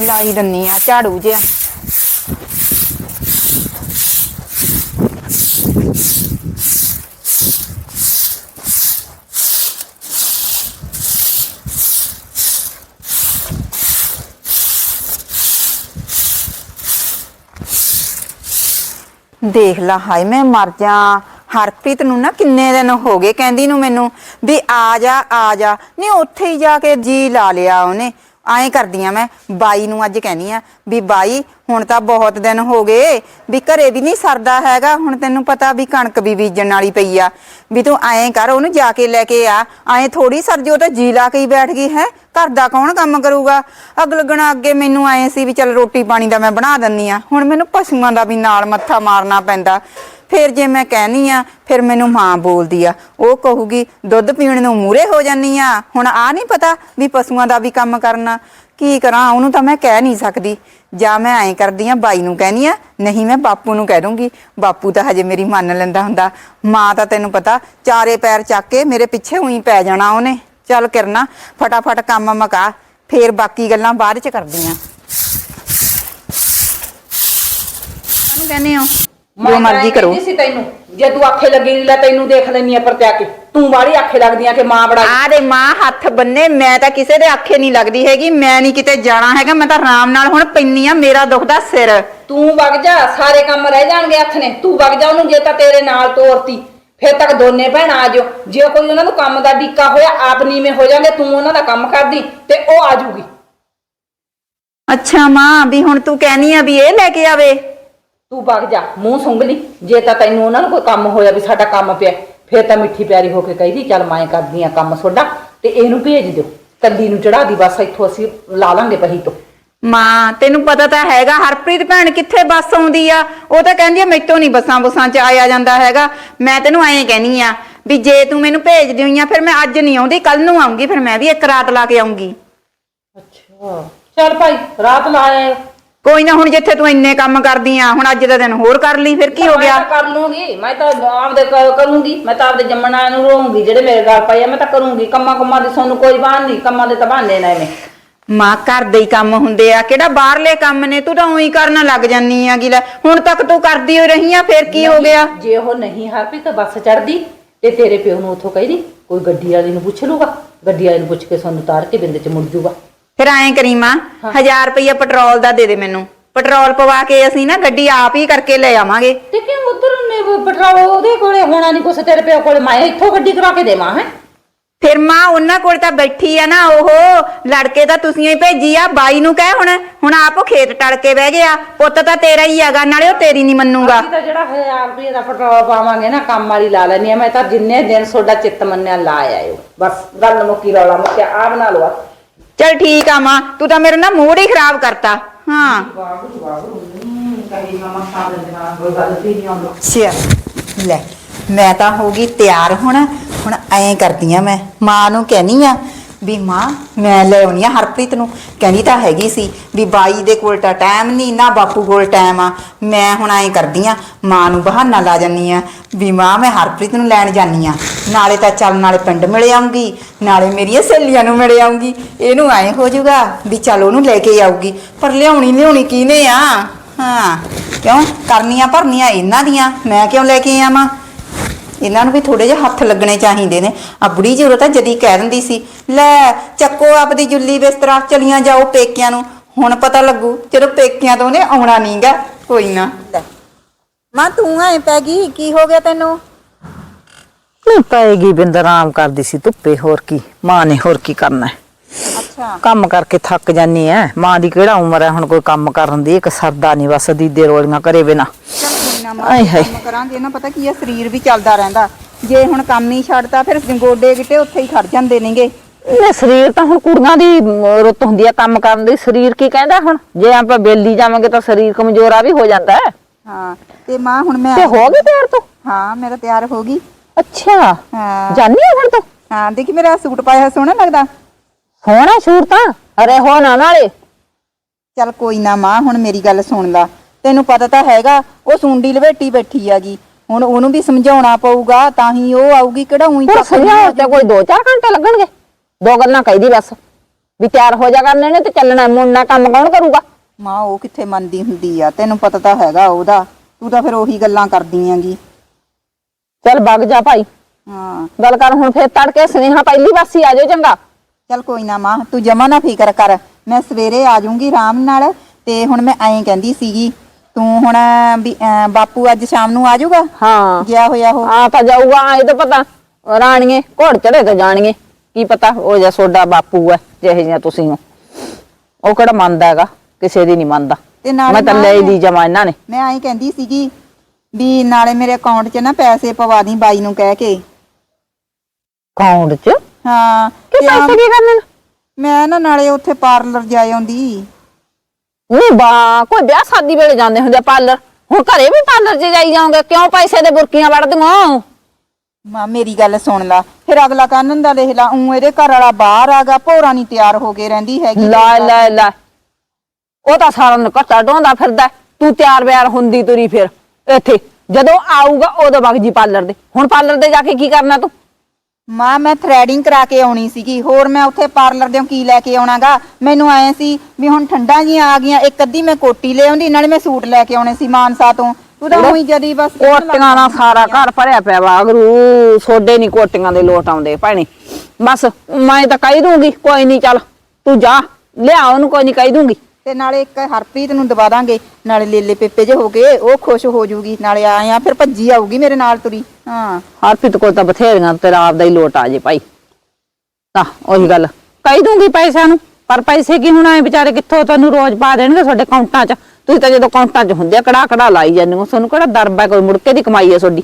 ਲਾਈ ਦੰਨੀ ਆ, ਝਾੜੂ ਜਿਹਾ। ਦੇਖ ਲਾ, ਹਾਏ, ਮੈਂ ਮਰ ਜਾ। ਹਰਪ੍ਰੀਤ ਨੂੰ ਨਾ ਕਿੰਨੇ ਦਿਨ ਹੋ ਗਏ, ਕਹਿੰਦੀ ਨੂੰ ਮੈਨੂੰ ਵੀ ਆ ਜਾ ਆ ਜਾ। ਨਹੀਂ, ਉੱਥੇ ਹੀ ਜਾ ਕੇ ਜੀ ਲਾ ਲਿਆ ਉਹਨੇ। ਐਂ ਕਰਦੀਆਂ ਮੈਂ, ਬਾਈ ਨੂੰ ਅੱਜ ਕਹਿਨੀ ਆ ਵੀ ਬਾਈ, ਹੁਣ ਤਾਂ ਬਹੁਤ ਦਿਨ ਹੋ ਗਏ, ਵੀ ਘਰੇ ਵੀ ਨਹੀਂ ਸਰਦਾ ਹੈਗਾ, ਹੁਣ ਤੈਨੂੰ ਪਤਾ ਵੀ ਕਣਕ ਵੀ ਬੀਜਣ ਵਾਲੀ ਪਈ ਆ। ਵੀ ਤੂੰ ਐਂ ਕਰ, ਉਹਨੂੰ ਜਾ ਕੇ ਲੈ ਕੇ ਆ। ਐਂ ਥੋੜੀ ਸਰਜੀ ਉਹ ਤਾਂ ਜੀ ਲਾ ਕੇ ਹੀ ਬੈਠ ਗਈ, ਹੈ? ਘਰ ਦਾ ਕੌਣ ਕੰਮ ਕਰੂਗਾ? ਅੱਗ ਲੱਗਣਾ ਅੱਗੇ ਮੈਨੂੰ ਐਂ ਸੀ ਵੀ ਚੱਲ ਰੋਟੀ ਪਾਣੀ ਦਾ ਮੈਂ ਬਣਾ ਦਿੰਨੀ ਆ। ਹੁਣ ਮੈਨੂੰ ਪਸ਼ੂਆਂ ਦਾ ਵੀ ਨਾਲ ਮੱਥਾ ਮਾਰਨਾ ਪੈਂਦਾ। ਫਿਰ ਜੇ ਮੈਂ ਕਹਿਨੀ ਆ, ਫਿਰ ਮੈਨੂੰ ਮਾਂ ਬੋਲਦੀ ਆ। ਉਹ ਕਹੂਗੀ, ਦੁੱਧ ਪੀਣ ਨੂੰ ਮੂਰੇ ਹੋ ਜਾਨੀ ਆ। ਹੁਣ ਆ ਨਹੀਂ ਪਤਾ ਵੀ ਪਸ਼ੂਆਂ ਦਾ ਵੀ ਕੰਮ ਕਰਨਾ। ਕੀ ਕਰਾਂ, ਉਹਨੂੰ ਤਾਂ ਮੈਂ ਕਹਿ ਨਹੀਂ ਸਕਦੀ। ਜਾਂ ਮੈਂ ਐਂ ਕਰਦੀ ਆ, ਬਾਈ ਨੂੰ ਕਹਿਨੀ ਆ, ਨਹੀਂ, ਮੈਂ ਬਾਪੂ ਨੂੰ ਕਹਿ ਦੂੰਗੀ। ਬਾਪੂ ਤਾਂ ਹਜੇ ਮੇਰੀ ਮੰਨ ਲੈਂਦਾ ਹੁੰਦਾ। ਮਾਂ ਤਾਂ ਤੈਨੂੰ ਪਤਾ, ਚਾਰੇ ਪੈਰ ਚੱਕ ਕੇ ਮੇਰੇ ਪਿੱਛੇ ਉਹੀ ਪੈ ਜਾਣਾ ਉਹਨੇ। ਚੱਲ ਕਰਨਾ, ਫਟਾਫਟ ਕੰਮ ਮਕਾ, ਫੇਰ ਬਾਕੀ ਗੱਲਾਂ ਬਾਅਦ ਚ ਕਰਦੀਆਂ ਉਹਨੂੰ ਕਹਿੰਦੇ ਹੋ? ਜੋ ਮਰਜ਼ੀ ਕਰੋ। ਸੀ ਤੈਨੂੰ ਜੇ ਤੂੰ ਆਖੇ ਲੱਗੀ ਲੈ ਤੈਨੂੰ ਦੇਖ ਲੈਣੀ ਆ ਪਰਤਿਆ ਕੇ। ਤੂੰ ਬਾੜੀ ਆਖੇ ਲੱਗਦੀ ਆ ਕਿ ਮਾਂ ਬੜਾ ਆ ਦੇ ਮਾਂ ਹੱਥ ਬੰਨੇ ਮੈਂ ਤਾਂ ਕਿਸੇ ਦੇ ਆਖੇ ਨਹੀਂ ਲੱਗਦੀ ਹੈਗੀ ਮੈਂ ਨਹੀਂ ਕਿਤੇ ਜਾਣਾ ਹੈਗਾ ਮੈਂ ਤਾਂ ਆਰਾਮ ਨਾਲ ਹੁਣ ਪੈਣੀ ਆ ਮੇਰਾ ਦੁਖਦਾ ਸਿਰ। ਤੂੰ ਵਗ ਜਾ ਸਾਰੇ ਕੰਮ ਰਹਿ ਜਾਣਗੇ ਹੱਥ ਨੇ। ਤੂੰ ਵਗ ਜਾ ਉਹਨੂੰ ਜੇ ਤਾਂ ਤੇਰੇ ਨਾਲ ਤੋਰਤੀ ਫਿਰ ਤੱਕ ਦੋਨੇ ਭੈਣਾਂ ਆ ਜਾਓ। ਜੇ ਕੋਈ ਉਹਨਾਂ ਨੂੰ ਕੰਮ ਦਾ ਡੀਕਾ ਹੋਇਆ ਆਪ ਨੀਵੇਂ ਹੋ ਜਾਣਗੇ ਤੂੰ ਉਹਨਾਂ ਦਾ ਕੰਮ ਕਰਦੀ ਤੇ ਉਹ ਆ ਜੂਗੀ ਅੱਛਾ ਮਾਂ ਵੀ ਹੁਣ ਤੂੰ ਕਹਿਨੀ ਆ ਵੀ ਇਹ ਲੈ ਕੇ ਆਵੇ। ਤੂੰ ਵਗ ਜਾ ਮੂੰਹ ਸੁੰਘ ਲਈ। ਜੇ ਤਾਂ ਤੈਨੂੰ ਉਹਨਾਂ ਨੂੰ ਕੋਈ ਕੰਮ ਹੋਇਆ ਵੀ ਸਾਡਾ ਕੰਮ ਪਿਆ ਫਿਰ ਤਾਂ ਮਿੱਠੀ ਪਿਆਰੀ ਹੋ ਕੇ ਕਹਿੰਦੀ ਚੱਲ ਮੈਂ ਕਰਦੀ ਆ ਕੰਮ ਤੁਹਾਡਾ ਤੇ ਇਹਨੂੰ ਭੇਜ ਦਿਓ। ਕੱਲੀ ਨੂੰ ਚੜਾ ਦੀ ਬਸ ਇੱਥੋਂ ਅਸੀਂ ਲਾ ਲਾਂਗੇ ਪਹੀ ਤੋਂ। ਮਾਂ ਤੈਨੂੰ ਪਤਾ ਤਾਂ ਹੈਗਾ ਹਰਪ੍ਰੀਤ ਭੈਣ ਕਿੱਥੇ ਬੱਸ ਆਉਂਦੀ ਆ? ਉਹ ਤਾਂ ਕਹਿੰਦੀ ਆ ਮੈਥੋਂ ਨਹੀਂ ਬੱਸਾਂ ਬੁੱਸਾਂ ਚ ਆਇਆ ਜਾਂਦਾ ਹੈਗਾ। ਮੈਂ ਤੈਨੂੰ ਐਂ ਕਹਿਨੀ ਆ ਵੀ ਜੇ ਤੂੰ ਮੈਨੂੰ ਭੇਜ ਦਿਓਈਆਂ ਫਿਰ ਮੈਂ ਅੱਜ ਨਹੀਂ ਆਉਂਦੀ ਕੱਲ ਨੂੰ ਆਉਂਗੀ ਫਿਰ ਮੈਂ ਵੀ ਇੱਕ ਰਾਤ ਲਾ ਕੇ ਆਉਂਗੀ। ਅੱਛਾ। ਚੱਲ ਭਾਈ ਰਾਤ ਲਾਇਆ ਕੋਈ ਨਾ ਹੁਣ ਜਿੱਥੇ ਤੂੰ ਇੰਨੇ ਕੰਮ ਕਰਦੀ ਆ ਹੁਣ ਅੱਜ ਦਾ ਦਿਨ ਹੋਰ ਕਰ ਲਈ ਫਿਰ ਕੀ ਹੋ ਗਿਆ? ਮੈਂ ਤਾਂ ਕਰ ਲੂੰਗੀ ਮੈਂ ਤਾਂ ਆਪਦੇ ਕ- ਕਰੂੰਗੀ ਮੈਂ ਤਾਂ ਆਪਦੇ ਜੰਮਣਾ ਨੂੰ ਰੋਉਂਗੀ ਜਿਹੜੇ ਮੇਰੇ ਘਰ ਪਏ ਆ ਮੈਂ ਤਾਂ ਕਰੂੰਗੀ ਕੰਮਾਂ ਕੰਮਾਂ ਦੀ ਸਾਨੂੰ ਕੋਈ ਬਾਣ ਨਹੀਂ ਕੰਮਾਂ ਦੇ ਤਾਂ ਬਹਾਨੇ ਨੇ ਐਵੇਂ। ਮਾਂ ਘਰ ਦੇ ਹੀ ਕੰਮ ਹੁੰਦੇ ਆ ਕਿਹੜਾ ਬਾਹਰਲੇ ਕੰਮ ਨੇ ਤੂੰ ਤਾਂ ਉਹੀ ਕਰਨ ਲੱਗ ਜਾਨੀ ਆ ਲੈ ਹੁਣ ਤੱਕ ਤੂੰ ਕਰਦੀ ਹੋ ਰਹੀ ਆ ਫਿਰ ਕੀ ਹੋ ਗਿਆ? ਜੇ ਉਹ ਨਹੀਂ ਹਰਪੀ ਤਾਂ ਬੱਸ ਚੜਦੀ ਤੇ ਤੇਰੇ ਪਿਓ ਨੂੰ ਉੱਥੋਂ ਕਹਿੰਦੀ ਕੋਈ ਗੱਡੀ ਵਾਲੇ ਨੂੰ ਪੁੱਛ ਲੂਗਾ ਗੱਡੀ ਵਾਲੇ ਨੂੰ ਪੁੱਛ ਕੇ ਸਾਨੂੰ ਤਾਰ ਕੇ ਬਿੰਦ ਚ ਮੁੜ ਜੂਗਾ। ਫਿਰ ਐਂ ਕਰੀ ਮਾਂ 1000 ਰੁਪਈਆ ਪੈਟਰੋਲ ਦਾ ਦੇ ਦੇ ਮੈਨੂੰ। ਪੈਟਰੋਲ ਪਵਾ ਕੇ ਅਸੀਂ ਨਾ ਗੱਡੀ ਆਪ ਹੀ ਕਰਕੇ ਲੈ ਆਵਾਂਗੇ। ਤੇ ਕਿ ਉਧਰ ਨੇ ਪੈਟਰੋਲ ਉਹਦੇ ਕੋਲੇ ਹੋਣਾ ਨਹੀਂ ਕੁਛ ਤੇਰੇ ਪਿਓ ਕੋਲੇ। ਮੈਂ ਇੱਥੋਂ ਗੱਡੀ ਕਰਾ ਕੇ ਦੇਵਾਂ ਹੈ? ਫਿਰ ਮਾਂ ਉਹਨਾਂ ਕੋਲ ਤਾਂ ਬੈਠੀ ਆ ਨਾ ਉਹ ਲੜਕੇ ਤਾਂ ਤੁਸੀਂ ਹੀ ਭੇਜੀ ਆ ਬਾਈ ਨੂੰ ਕਹਿ ਹੁਣ ਹੁਣ ਆਪ ਉਹ ਖੇਤ ਟੜ ਕੇ ਬਹਿ ਗਿਆ। ਪੁੱਤ ਤਾਂ ਤੇਰਾ ਹੀ ਹੈਗਾ ਨਾਲੇ ਉਹ ਤੇਰੀ ਨਹੀਂ ਮੰਨੂਗਾ। ਅਸੀਂ ਤਾਂ ਜਿਹੜਾ 1000 ਰੁਪਏ ਦਾ ਪੈਟਰੋਲ ਪਾਵਾਂਗੇ ਨਾ ਕੰਮ ਵਾਲੀ ਲਾ ਲੈਣੀ ਆ। ਮੈਂ ਤਾਂ ਜਿੰਨੇ ਦਿਨ ਤੁਹਾਡਾ ਚਿੱਤ ਮੰਨਿਆ ਲਾ ਆਇਓ ਬਸ ਗੱਲ ਮੁੱਕੀ ਰੌਲਾ ਮੁੱਕਿਆ ਆ ਬਣਾ ਲਓ ਚਲ ਠੀਕ ਆ ਮਾਂ ਤੂੰ ਤਾਂ ਮੇਰਾ ਨਾ ਮੂਡ ਹੀ ਖਰਾਬ ਕਰਤਾ। ਹਾਂ। ਵਾਹਿਗੁਰੂ ਵਾਹਿਗੁਰੂ ਕਹੀ ਮਾਮਾ ਸਾਹਿਬ ਦੇ ਨਾਲ ਕੋਈ ਗੱਲ ਹੀ ਨਹੀਂ ਆਉਂਦੀ ਅੱਛਾ ਲੈ ਮੈਂ ਤਾਂ ਹੋ ਗਈ ਤਿਆਰ ਹੁਣ ਹੁਣ ਐਂ ਕਰਦੀ ਆ ਮੈਂ। ਮਾਂ ਨੂੰ ਕਹਿਨੀ ਆ ਵੀ ਮਾਂ, ਮੈਂ ਲੈ ਆਉਣੀ ਆ। ਹਰਪ੍ਰੀਤ ਨੂੰ ਕਹਿੰਦੀ ਤਾਂ ਹੈਗੀ ਸੀ ਵੀ ਬਾਈ ਦੇ ਕੋਲ ਤਾਂ ਟਾਈਮ ਨਹੀਂ ਨਾ ਬਾਪੂ ਕੋਲ ਟਾਈਮ ਆ। ਮੈਂ ਹੁਣ ਐਂ ਕਰਦੀ ਆ, ਮਾਂ ਨੂੰ ਬਹਾਨਾ ਲਾ ਜਾਨੀ ਆ ਵੀ ਮਾਂ, ਮੈਂ ਹਰਪ੍ਰੀਤ ਨੂੰ ਲੈਣ ਜਾਨੀ ਆ। ਨਾਲੇ ਤਾਂ ਚੱਲ ਨਾਲੇ ਪਿੰਡ ਮਿਲ ਆਉਂਗੀ ਨਾਲੇ ਮੇਰੀਆਂ ਸਹੇਲੀਆਂ ਨੂੰ ਮਿਲ ਆਉਂਗੀ ਇਹਨੂੰ ਐਂ ਹੋ ਜਾਊਗਾ ਵੀ ਚੱਲ ਉਹਨੂੰ ਲੈ ਕੇ ਆਊਗੀ। ਪਰ ਲਿਆਉਣੀ ਲਿਆਉਣੀ ਕਿਹਨੇ ਆ? ਹਾਂ, ਕਿਉਂ? ਕਰਨੀਆਂ ਭਰਨੀਆਂ ਇਹਨਾਂ ਦੀਆਂ। ਮੈਂ ਕਿਉਂ ਲੈ ਕੇ ਆਵਾਂ? ਇਹਨਾਂ ਨੂੰ ਵੀ ਥੋੜੇ ਜਿਹਾ ਹੱਥ ਲੱਗਣੇ ਚਾਹੀਦੇ ਨੇ। ਆ ਬੁੜੀ ਜੀ ਉਹ ਤਾਂ ਜਦੀ ਕਹਿ ਦਿੰਦੀ ਸੀ ਲੈ ਚੱਕੋ ਆਪਦੀ ਜੁੱਲੀ ਬਿਸਤਰਾ ਚਲੀਆਂ ਜਾਓ ਪੇਕਿਆਂ ਨੂੰ। ਹੁਣ ਪਤਾ ਲੱਗੂ ਜਦੋਂ ਪੇਕਿਆਂ ਤੋਂ ਉਹਨੇ ਆਉਣਾ ਨਹੀਂਗਾ ਕੋਈ ਨਾ। ਮਾਂ ਤੂੰ ਐ ਪੈ ਗਈ ਕੀ ਹੋ ਗਿਆ ਤੈਨੂੰ? ਨਹੀਂ ਪਏਗੀ ਬਿੰਦ ਆਰਾਮ ਕਰਦੀ ਸੀ ਧੁੱਪੇ ਹੋਰ ਕੀ ਮਾਂ ਨੇ ਹੋਰ ਕੀ ਕਰਨਾ ਹੈ? ਅੱਛਾ। ਕੰਮ ਕਰਕੇ ਥੱਕ ਜਾਨੀ ਐ। ਮਾਂ ਦੀ ਕਿਹੜਾ ਉਮਰ ਹੈ ਹੁਣ ਕੋਈ ਕੰਮ ਕਰਨ ਦੀ ਇੱਕ ਸਰਦਾ ਨਹੀਂ ਬਸ ਦੀਦੇ ਰੋਲੀਆਂ ਕਰੇ ਬਿਨਾ। ਨਾ ਮਾਂ ਆਏ ਹਾਏ। ਕੰਮ ਕਰਾਂਗੇ ਨਾ ਪਤਾ ਕੀ ਆ ਸਰੀਰ ਵੀ ਚੱਲਦਾ ਰਹਿੰਦਾ। ਜੇ ਹੁਣ ਕੰਮ ਹੀ ਛੱਡਤਾ ਫਿਰ ਗੋਡੇ ਗਿੱਟੇ ਉੱਥੇ ਹੀ ਖੜ ਜਾਂਦੇ ਨੇਗੇ। ਇਹ ਸਰੀਰ ਤਾਂ ਹੁਣ ਕੁੜੀਆਂ ਦੀ ਅਮ, ਰੁੱਤ ਹੁੰਦੀ ਆ ਕੰਮ ਕਰਨ ਦੀ। ਸਰੀਰ ਕੀ ਕਹਿੰਦਾ ਹੁਣ? ਜੇ ਆਪਾਂ ਬੇਲੀ ਜਾਵਾਂਗੇ ਤਾਂ ਸਰੀਰ ਕਮਜ਼ੋਰਾ ਵੀ ਹੋ ਜਾਂਦਾ ਹੈ। ਹਾਂ ਤੇ ਮਾਂ ਹੁਣ ਮੈਂ ਤੇ ਹੋ ਗਈ ਤਿਆਰ ਤੂੰ? ਹਾਂ ਮੇਰਾ ਤਿਆਰ ਹੋ ਗਈ। ਅੱਛਾ ਹਾਂ। ਜਾਨੀ ਆ ਹੁਣ ਤੂੰ? ਹਾਂ ਦੇਖੀ ਮੇਰਾ ਸੂਟ ਪਾਇਆ ਹੋਇਆ ਸੋਹਣਾ ਲੱਗਦਾ? ਸੋਹਣਾ ਸ਼ੂਰ ਤਾਂ? ਅਰੇ ਹੋ ਨਾ ਨਾਲੇ। ਚੱਲ ਕੋਈ ਨਾ ਮਾਂ ਹੁਣ ਮੇਰੀ ਗੱਲ ਸੁਣ ਲਾ। ਤੈਨੂੰ ਪਤਾ ਤਾਂ ਹੈਗਾ ਉਹ ਸੁੰਡੀ ਲਵੇਟੀ ਬੈਠੀ ਆਗੀ ਹੁਣ ਉਹਨੂੰ ਵੀ ਸਮਝਾਉਣਾ ਪਊਗਾ ਤਾਂ ਹੀ ਉਹ ਆਊਗੀ ਕਿਹੜਾ ਉਹੀ ਹੁਣ ਸਮਝਾਓ ਤੇ ਕੋਈ 2-4 ਘੰਟੇ ਲੱਗਣਗੇ। ਦੋ ਗੱਲਾਂ ਕਹਿਦੀ ਬਸ ਵੀ ਤਿਆਰ ਹੋ ਜਾ ਕਰਨੇ ਨੇ ਤੇ ਚੱਲਣਾ ਮੁੰਨਾ ਕੰਮ ਕੌਣ ਕਰੂਗਾ? ਮਾਂ ਉਹ ਕਿੱਥੇ ਮੰਨਦੀ ਹੁੰਦੀ ਆ? ਤੈਨੂੰ ਪਤਾ ਤਾਂ ਹੈਗਾ ਉਹਦਾ। ਤੂੰ ਤਾਂ ਫਿਰ ਉਹੀ ਗੱਲਾਂ ਕਰਦੀ ਆਂਗੀ ਚੱਲ ਵਗ ਜਾ ਭਾਈ। ਹਾਂ। ਗੱਲ ਕਰ ਹੁਣ ਫੇਰ ਤੜਕੇ ਸੁਨੇਹਾ ਪਹਿਲੀ ਵਾਸੀ ਆ ਜਾਓ ਚੰਗਾ। ਚੱਲ ਕੋਈ ਨਾ ਮਾਂ ਤੂੰ ਜਮਾ ਨਾ ਫਿਕਰ ਕਰ। ਮੈਂ ਸਵੇਰੇ ਆ ਜਾਊਂਗੀ ਆਰਾਮ ਨਾਲ ਤੇ ਹੁਣ ਮੈਂ ਐਂ ਕਹਿੰਦੀ ਸੀਗੀ ਤੂੰ ਹੁਣ ਵੀ ਅਹ, ਬਾਪੂ ਅੱਜ ਸ਼ਾਮ ਨੂੰ ਆ ਜਾਊਗਾ? ਹਾਂ। ਗਿਆ ਹੋਇਆ ਉਹ? ਆ ਤਾਂ ਜਾਊਗਾ ਇਹ ਤਾਂ ਪਤਾ ਰਾਣੀਏ ਘੋੜ ਚੜੇ ਤੇ ਜਾਣੀਏ ਕੀ ਪਤਾ ਉਹ ਜਿਹਾ ਸੋਡਾ ਬਾਪੂ ਹੈ ਜਿਹੇ ਜਿਹਾ ਤੁਸੀਂ ਹੋ। ਉਹ ਕਿਹੜਾ ਮੰਨਦਾ ਹੈਗਾ ਕਿਸੇ ਦੀ ਨਹੀਂ ਮੰਨਦਾ। ਤੇ ਨਾਲੇ ਮੈਂ ਤਾਂ ਲੈ ਲਈ ਜਮਾ ਇਹਨਾਂ ਨੇ। ਮੈਂ ਐਂ ਕਹਿੰਦੀ ਸੀਗੀ ਵੀ ਨਾਲੇ ਮੇਰੇ ਅਕਾਊਂਟ 'ਚ ਨਾ ਪੈਸੇ ਪਵਾ ਦੀ ਬਾਈ ਨੂੰ ਕਹਿ ਕੇ। ਅਕਾਊਂਟ 'ਚ? ਹਾਂ ਕਿ ਤੇ ਆ- ਪੈਸੇ ਕੀ ਕਰਨੇ? ਨੇ ਮੈਂ ਨਾ ਨਾਲੇ ਉੱਥੇ ਪਾਰਲਰ ਜਾ ਆਉਂਦੀ। ਨਹੀਂ ਬਾ ਕੋਈ ਵਿਆਹ ਸ਼ਾਦੀ ਵੇਲੇ ਜਾਂਦੇ ਹੁੰਦੇ ਆ ਪਾਰਲਰ ਹੁਣ ਘਰੇ ਵੀ ਪਾਰਲਰ 'ਚ ਜਾਈ ਜਾਓਗੇ ਕਿਉਂ ਪੈਸੇ ਦੇ ਬੁਰਕੀਆਂ ਵੜਦੀਆਂ ਮਾਂ ਮੇਰੀ ਗੱਲ ਸੁਣ ਲਾ। ਫਿਰ ਅਗਲਾ ਕਾਨਨ ਦਾ ਦੇਖ ਲਾ ਉਂ ਇਹਦੇ ਘਰ ਵਾਲਾ ਬਾਹਰ ਆਗਾ ਭੋਰਾ ਨਹੀਂ ਤਿਆਰ ਹੋ ਕੇ ਰਹਿੰਦੀ ਹੈਗੀ। ਲੈ ਲੈ ਲੈ। ਉਹ ਤਾਂ ਸਾਰਾ ਦਿਨ ਘੱਟਾ ਢੋਂਦਾ ਫਿਰਦਾ। ਤੂੰ ਤਿਆਰ ਬਿਆਰ ਹੁੰਦੀ ਤੁਰੀ ਫਿਰ। ਇੱਥੇ ਜਦੋਂ ਆਊਗਾ ਉਦੋਂ ਵਗ ਜੀ ਪਾਰਲਰ ਦੇ। ਹੁਣ ਪਾਰਲਰ ਦੇ ਜਾ ਕੇ ਕੀ ਕਰਨਾ ਤੂੰ? ਮਾਂ ਮੈਂ ਥ੍ਰੈਡਿੰਗ ਕਰਾ ਕੇ ਆਉਣੀ ਸੀਗੀ। ਹੋਰ ਮੈਂ ਉੱਥੇ ਪਾਰਲਰ ਦੇ ਕੀ ਲੈ ਕੇ ਆਉਣਾਗਾ? ਮੈਨੂੰ ਆਏ ਸੀ ਵੀ ਹੁਣ ਠੰਡਾਂ ਜੀਆਂ ਆ ਗਈਆਂ ਇੱਕ ਅੱਧੀ ਮੈਂ ਕੋਟੀ ਲੈ ਆਉਂਦੀ ਨਾਲੇ ਮੈਂ ਸੂਟ ਲੈ ਕੇ ਆਉਣੇ ਸੀ ਮਾਨਸਾ ਤੋਂ। ਤਾਂ ਉਹੀ ਜਦੀ ਬਸ ਕੋਟੀਆਂ ਨਾਲ ਸਾਰਾ ਘਰ ਭਰਿਆ ਪਿਆ ਵਾਗਰੂ ਸੋਡੇ ਨਹੀਂ ਕੋਟੀਆਂ ਦੇ ਲੋਟ ਆਉਂਦੇ ਭੈਣੇ। ਬਸ ਮੈਂ ਤਾਂ ਕਹਿ ਦੂੰਗੀ ਕੋਈ ਨਹੀਂ ਚੱਲ ਤੂੰ ਜਾ ਲਿਆ ਉਹਨੂੰ ਕੋਈ ਨਹੀਂ ਕਹਿ ਦੂੰਗੀ। ਤੇ ਨਾਲੇ ਇੱਕ ਹਰਪ੍ਰੀਤ ਨੂੰ ਦਵਾ ਦਾਂਗੇ। ਨਾਲੇ ਲੇਲੇ ਪੇਪੇ ਜੇ ਹੋ ਗਏ ਉਹ ਖੁਸ਼ ਹੋ ਜਾਊਗੀ ਨਾਲੇ ਆਇਆ ਫਿਰ ਭੱਜੀ ਆਊਗੀ ਮੇਰੇ ਨਾਲ ਤੁਰੀ। ਹਾਂ। ਹਰਪ੍ਰੀਤ ਕੋਲ ਤਾਂ ਬਥੇਰੀਆਂ ਤੇਰਾ ਆਪਦਾ ਹੀ ਲੋਟ ਆ ਜੇ ਭਾਈ। ਤਾਂ ਉਹੀ ਗੱਲ। ਕਹਿ ਦੂੰਗੀ ਪੈਸਿਆਂ ਨੂੰ ਪਰ ਪੈਸੇ ਕੀ ਹੁਣ ਐ ਵਿਚਾਰੇ ਕਿੱਥੋਂ ਤੁਹਾਨੂੰ ਰੋਜ਼ ਪਾ ਦੇਣਗੇ ਤੁਹਾਡੇ ਅਕਾਊਂਟਾਂ 'ਚ? ਤੁਸੀਂ ਤਾਂ ਜਦੋਂ ਅਕਾਊਂਟਾਂ 'ਚ ਹੁੰਦੇ ਆ ਕੜਾ ਕੜਾ ਲਾਈ ਜਾਂਦੇ ਹੋ। ਤੁਹਾਨੂੰ ਕਿਹੜਾ ਦਰਬ ਹੈ ਕੋਈ ਮੁੜ ਕੇ ਦੀ ਕਮਾਈ ਹੈ ਤੁਹਾਡੀ?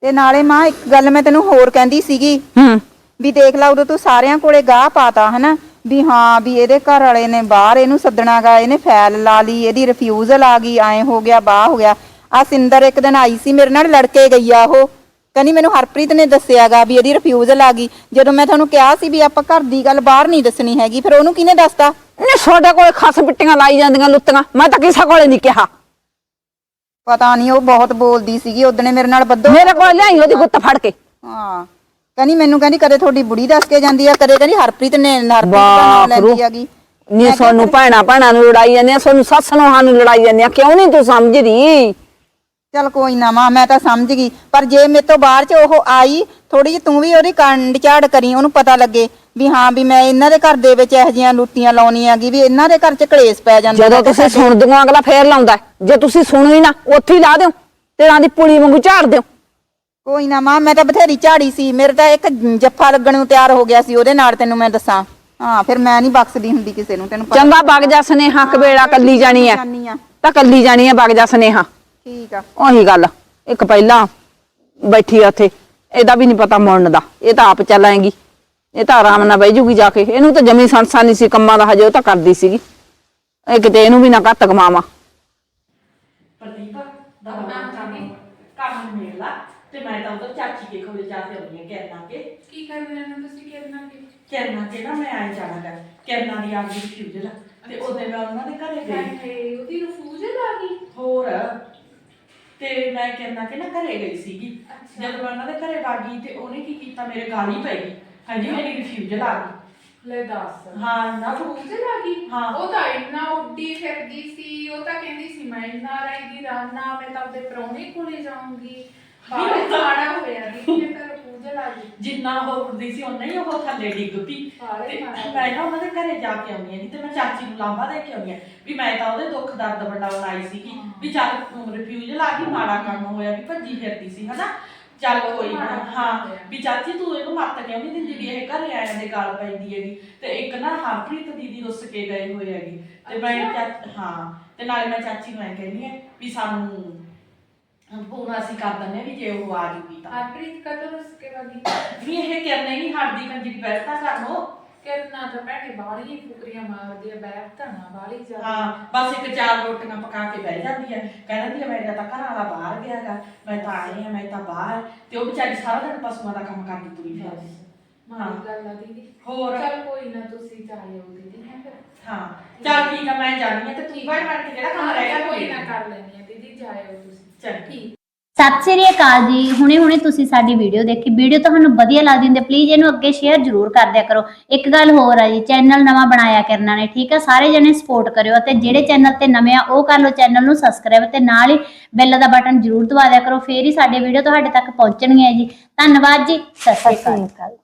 ਤੇ ਨਾਲੇ ਮਾਂ ਇੱਕ ਗੱਲ ਮੈਂ ਤੈਨੂੰ ਹੋਰ ਕਹਿੰਦੀ ਸੀਗੀ। ਹੂੰ। ਵੀ ਦੇਖ ਲਾ ਉਦੋਂ ਤੂੰ ਸਾਰਿਆਂ ਕੋਲੇ ਗਾਹ ਪਾਤਾ ਹਨਾ? ਵੀ ਹਾਂ ਵੀ ਇਹਦੇ ਘਰ ਵਾਲੇ ਨੇ ਬਾਹਰ ਇਹਨੂੰ ਸੱਦਣਾਗਾ ਇਹਨੇ ਫੈਲ ਲਾ ਲਈ ਇਹਦੀ ਰਿਫਿਊਜ਼ਲ ਆ ਗਈ ਐ ਹੋ ਗਿਆ ਬਾਹ ਹੋ ਗਿਆ। ਆ ਸਿੰਦਰ ਇੱਕ ਦਿਨ ਆਈ ਸੀ ਮੇਰੇ ਨਾਲ ਲੜ ਕੇ ਗਈ ਆ ਉਹ। ਕਹਿੰਦੀ ਮੈਨੂੰ ਹਰਪ੍ਰੀਤ ਨੇ ਦੱਸਿਆਗਾ ਵੀ ਇਹਦੀ ਰਿਫਿਊਜ਼ਲ ਆ ਗਈ। ਜਦੋਂ ਮੈਂ ਤੁਹਾਨੂੰ ਕਿਹਾ ਸੀ ਵੀ ਆਪਾਂ ਘਰ ਦੀ ਗੱਲ ਬਾਹਰ ਨਹੀਂ ਦੱਸਣੀ ਹੈਗੀ ਫਿਰ ਉਹਨੂੰ ਕਿਹਨੇ ਦੱਸਤਾ? ਨੇ ਤੁਹਾਡੇ ਕੋਲ ਖਸ ਪਿੱਟੀਆਂ ਲਾਈ ਜਾਂਦੀਆਂ ਲੁੱਤੀਆਂ ਮੈਂ ਤਾਂ ਕਿਸੇ ਕੋਲੇ ਨਹੀਂ ਕਿਹਾ। ਪਤਾ ਨਹੀਂ ਉਹ ਬਹੁਤ ਬੋਲਦੀ ਸੀਗੀ ਉਹਦਨੇ ਮੇਰੇ ਨਾਲ ਬੱਦੋ ਮੇਰੇ ਕੋਲ ਲਿਆਈ ਉਹਦੀ ਗੁੱਤ ਫੜ ਕੇ। ਹਾਂ। ਕਹਿੰਦੀ ਮੈਨੂੰ ਕਹਿੰਦੀ ਕਦੇ ਤੁਹਾਡੀ ਬੁੜੀ ਦੱਸ ਕੇ ਜਾਂਦੀ ਆ ਕਦੇ ਕਹਿੰਦੀ ਹਰਪ੍ਰੀਤ ਨੇ ਹਰਪ੍ਰੀਤ ਦਾ ਨਾਮ ਵਾਹ ਲੈਂਦੀ ਹੈਗੀ। ਨੀ ਸਾਨੂੰ ਭੈਣਾ ਭੈਣਾ ਨੂੰ ਲੜਾਈ ਜਾਂਦੀਆਂ ਸਾਨੂੰ ਸੱਸ ਨੂੰ ਸਾਨੂੰ ਲੜਾਈ ਜਾਂਦੀਆਂ ਕਿਉਂ ਨਹੀਂ ਤੂੰ ਸਮਝਦੀ? ਚਲ ਕੋਈ ਨਾ ਮਾਂ ਮੈਂ ਤਾਂ ਸਮਝ ਗਈ। ਪਰ ਜੇ ਮੇਰੇ ਤੋਂ ਬਾਹਰ ਚ ਉਹ ਆਈ ਥੋੜੀ ਜਿਹੀ ਤੂੰ ਵੀ ਉਹਦੀ ਕੰਡ ਝਾੜ ਕਰੀ ਉਹਨੂੰ ਪਤਾ ਲੱਗੇ ਵੀ ਹਾਂ ਵੀ ਮੈਂ ਇਹਨਾਂ ਦੇ ਘਰ ਦੇ ਵਿੱਚ ਇਹੋ ਜਿਹੀਆਂ ਲੁੱਟੀਆਂ ਲਾਉਣੀਆਂ ਗੀ ਵੀ ਇਹਨਾਂ ਦੇ ਘਰ ਚ ਕਲੇਸ਼ ਪੈ ਜਾਂਦਾ। ਜਦੋਂ ਤੁਸੀਂ ਸੁਣਦੀਆਂ ਅਗਲਾ ਫੇਰ ਲਾਉਂਦਾ ਹੈ। ਜੇ ਤੁਸੀਂ ਸੁਣੋ ਹੀ ਨਾ ਉੱਥੇ ਹੀ ਲਾ ਦਿਓ ਤੇਰਾਂ ਦੀ ਪੁਲੀ ਵਾਂਗੂ ਝਾੜ ਦਿਓ। ਕੋਈ ਨਾ ਮਾਂ ਮੈਂ ਤਾਂ ਬਥੇਰੀ ਝਾੜੀ ਸੀ। ਮੇਰੇ ਤਾਂ ਇੱਕ ਜੱਫਾ ਲੱਗਣ ਨੂੰ ਤਿਆਰ ਹੋ ਗਿਆ ਸੀ ਉਹਦੇ ਨਾਲ ਤੈਨੂੰ ਮੈਂ ਦੱਸਾਂ। ਹਾਂ ਫਿਰ ਮੈਂ ਨਹੀਂ ਬਖਸ਼ਦੀ ਹੁੰਦੀ ਕਿਸੇ ਨੂੰ ਤੈਨੂੰ ਪਤਾ ਚੰਗਾ ਵਗ ਜਾ ਸਨੇਹਾ ਕਬੇੜਾ ਕੱਲੀ ਜਾਣੀ ਐ ਜਾਨੀ ਆ। ਤਾਂ ਕੱਲੀ ਜਾਣੀ ਐ ਵਗ ਜਾ ਸਨੇਹਾ। ਠੀਕ ਆ। ਉਹੀ ਗੱਲ। ਇੱਕ ਪਹਿਲਾਂ ਬੈਠੀ ਆ ਉੱਥੇ ਇਹਦਾ ਵੀ ਨਹੀਂ ਪਤਾ ਮੁੜਨ ਦਾ। ਇਹ ਤਾਂ ਆਪ ਚੱਲ ਆਏਗੀ। ਇਹ ਤਾਂ ਆਰਾਮ ਨਾਲ ਬਹਿ ਜੂਗੀ ਜਾ ਕੇ। ਇਹਨੂੰ ਤਾਂ ਜਮੀ ਸੰਸਾ ਨਹੀਂ ਸੀ ਕੰਮਾਂ ਦਾ ਹਜੇ ਉਹ ਤਾਂ ਕਰਦੀ ਸੀਗੀ। ਇਹ ਕਿਤੇ ਇਹਨੂੰ ਵੀ ਨਾ ਘੱਤ ਕਮਾਵਾਂ। ਪ੍ਰਦੀਪ ਦਵਾ ਕੰਮ ਕੰਮ ਮਿਲ ਲਾ। ਤੇ ਮੈਂ ਤਾਂ ਉਧਰ ਚਾਚੀ ਕੇ ਕੋਲ ਜਾ ਕੇ ਆਉਣੀ ਹੈ ਕਹਿਣਾ ਕਿ ਕੀ ਕਰ ਰਹੇ ਹੋ ਤੁਸੀਂ ਕਿਰਨਾ ਕੇ ਕਹਿਣਾ ਕਿ ਨਾ ਮੈਂ ਆਈ ਜਾਣਾ ਕਰ ਕਹਿਣਾ ਦੀ ਆ ਗਈ ਫਿਊਜ਼ਲ ਤੇ ਉਹਦੇ ਨਾਲ ਉਹਨਾਂ ਦੇ ਘਰੇ ਗਈ। ਹਾਏ ਉਹਦੀ ਰਿਫਿਊਜ਼ਲ ਆ ਗਈ? ਹੋਰ ਤੇ ਮੈਂ ਕਹਿਣਾ ਕਿ ਨਾ ਘਰੇ ਗਈ ਸੀਗੀ। ਅੱਛਾ। ਜਦੋਂ ਮੈਂ ਉਹਨਾਂ ਦੇ ਘਰੇ ਵਾਗੀ ਤੇ ਉਹਨੇ ਕੀ ਕੀਤਾ ਮੇਰੇ ਗਾਲੀ ਪੈ ਗਈ। ਹਾਂਜੀ ਮੇਰੀ ਰਿਫਿਊਜ਼ਲ ਆ ਗਈ। ਲੈ ਦੱਸ। ਹਾਂ। ਨਾ ਰਿਫਿਊਜ਼ਲ ਆ ਗਈ? ਹਾਂ। ਉਹ ਤਾਂ ਇੰਨਾ ਉੱਡੀ ਫਿਰਦੀ ਸੀ ਉਹ ਤਾਂ ਕਹਿੰਦੀ ਸੀ ਮੈਂ ਇੰਨਾ ਰਹੇਗੀ ਰਾਨਾ ਮੈਂ ਤਾਂ ਆਪਣੇ ਪ੍ਰਾਹੁਣੇ ਕੋਲੇ ਜਾਊਂਗੀ। ਖਾਣਾ ਹੋਇਆ ਦੀ ਤਾਂ ਰਿਫਿਊਜ਼ਲ ਆ ਗਈ। ਜਿੰਨਾ ਉਹ ਉੱਡਦੀ ਸੀ ਉਹਨਾਂ ਹੀ ਉਹ ਥੱਲੇ ਡਿੱਗ ਪਈ। ਸਾਰੇ ਤੇ ਖਾਣਾ ਮੈਂ ਨਾ ਉਹਨਾਂ ਦੇ ਘਰੇ ਜਾ ਕੇ ਆਉਣੀ ਨਹੀਂ ਤੇ ਮੈਂ ਚਾਚੀ ਨੂੰ ਲਾਂਬਾ ਦੇ ਕੇ ਆਉਣੀ ਆ ਵੀ ਮੈਂ ਤਾਂ ਉਹਦੇ ਦੁੱਖ ਦਰਦ ਵੰਡਾਉਣ ਆਈ ਸੀਗੀ। ਵੀ ਚੱਲ ਰਿਫਿਊਜ਼ਲ ਆ ਗਈ ਮਾੜਾ ਕੰਮ ਹੋਇਆ ਵੀ ਭੱਜੀ ਫਿਰਦੀ ਸੀ ਹਨਾ? ਚੱਲ ਕੋਈ ਨਾ ਹਾਂ। ਵੀ ਚਾਚੀ ਤੂੰ ਇਹਨੂੰ ਮੱਤ ਕਿਉਂ ਨਹੀਂ ਦਿੰਦੀ ਵੀ ਇਹ ਘਰੇ ਆਇਆਂ ਦੇ ਗਾਲ ਪੈਂਦੀ ਹੈਗੀ? ਤੇ ਇੱਕ ਨਾ ਹਰਪ੍ਰੀਤ ਦੀਦੀ ਰੁੱਸ ਕੇ ਗਏ ਹੋਏ ਹੈਗੇ। ਤੇ ਮੈਂ ਅੱਛਾ। ਚਾ- ਹਾਂ। ਤੇ ਨਾਲੇ ਮੈਂ ਚਾਚੀ ਨੂੰ ਐ ਕਹਿੰਦੀ ਆ ਵੀ ਸਾਨੂੰ ਪੂਰਾ ਅਸੀਂ ਕਰ ਦਿੰਦੇ ਹਾਂ ਵੀ ਜੇ ਉਹ ਆ ਜੂਗੀ ਤਾਂ। ਹਰਪ੍ਰੀਤ ਕਦੋਂ ਰਸ ਕੇ ਵਾਗੀ ਵੀ ਇਹ ਕਰਨੇ ਨਹੀਂ ਹਟਦੀ ਕੰਜੀ ਦੀ ਬੈਠਾ ਕਰਨੋ ਕਿਰਨਾ ਤਾਂ ਭੈਣੇ ਬਾਹਲੀ ਫੁਕਰੀਆਂ ਮਾਰਦੀ ਆ ਬੈਠ ਧਣਾ ਬਾਹਲੀ ਜਾ ਹਾਂ ਬਸ ਇੱਕ ਚਾਰ ਰੋਟੀਆਂ ਪਕਾ ਕੇ ਬਹਿ ਜਾਂਦੀ ਹੈ ਕਹਿੰਦੀ ਹੈ ਮੇਰਾ ਤਾਂ ਘਰ ਵਾਲਾ ਬਾਹਰ ਗਿਆ ਗਾ ਮੈਂ ਤਾਂ ਆਈ ਹਾਂ ਮੈਂ ਤਾਂ ਬਾਹਰ। ਤੇ ਉਹ ਵਿਚਾਰੀ ਸਾਰਾ ਦਿਨ ਪਸ਼ੂਆਂ ਦਾ ਕੰਮ ਕਰਦੀ ਤੁਰੀ ਫਿਰਦੀ ਗੱਲ ਆ ਦੀਦੀ। ਹੋਰ? ਚਲ ਕੋਈ ਨਾ ਤੁਸੀਂ ਜਾਇਓ ਦੀਦੀ ਹੈ ਫਿਰ। ਹਾਂ। ਚੱਲ ਠੀਕ ਆ ਮੈਂ ਜਾਣੀ ਆ ਤੇ ਤੂੰ ਬਾਹਰ ਬਣ ਕੇ ਜਿਹੜਾ ਕੰਮ ਰਹਿ ਗਿਆ ਕੋਈ ਨਾ ਕਰ ਲੈਣੀ ਆ ਦੀਦੀ ਜਾਇਓ ਤੁਸੀਂ। ਚੱਲ ਠੀਕ। ਸਤਿ ਸ੍ਰੀ ਅਕਾਲ ਜੀ। ਹੁਣੇ ਹੁਣੇ ਤੁਸੀਂ ਸਾਡੀ ਵੀਡੀਓ ਦੇਖੀ। ਵੀਡੀਓ ਤੁਹਾਨੂੰ ਵਧੀਆ ਲੱਗਦੀ ਹੁੰਦੀ ਪਲੀਜ਼ ਇਹਨੂੰ ਅੱਗੇ ਸ਼ੇਅਰ ਜ਼ਰੂਰ ਕਰ ਦਿਆ ਕਰੋ। ਇੱਕ ਗੱਲ ਹੋਰ ਆ ਜੀ ਚੈਨਲ ਨਵਾਂ ਬਣਾਇਆ ਕਰਨਾ ਨੇ ਠੀਕ ਆ? ਸਾਰੇ ਜਣੇ ਸਪੋਰਟ ਕਰਿਓ ਤੇ ਜਿਹੜੇ ਚੈਨਲ ਤੇ ਨਵੇਂ ਆ ਉਹ ਕਰ ਲਓ ਚੈਨਲ ਨੂੰ ਸਬਸਕ੍ਰਾਈਬ ਤੇ ਨਾਲ ਹੀ ਬੈਲ ਦਾ ਬਟਨ ਜ਼ਰੂਰ ਦਬਾ ਦਿਆ ਕਰੋ। ਫੇਰ ਹੀ ਸਾਡੇ ਵੀਡੀਓ ਤੁਹਾਡੇ ਤੱਕ ਪਹੁੰਚਣਗੀਆਂ ਜੀ। ਧੰਨਵਾਦ ਜੀ। ਸਤਿ ਸ੍ਰੀ ਅਕਾਲ।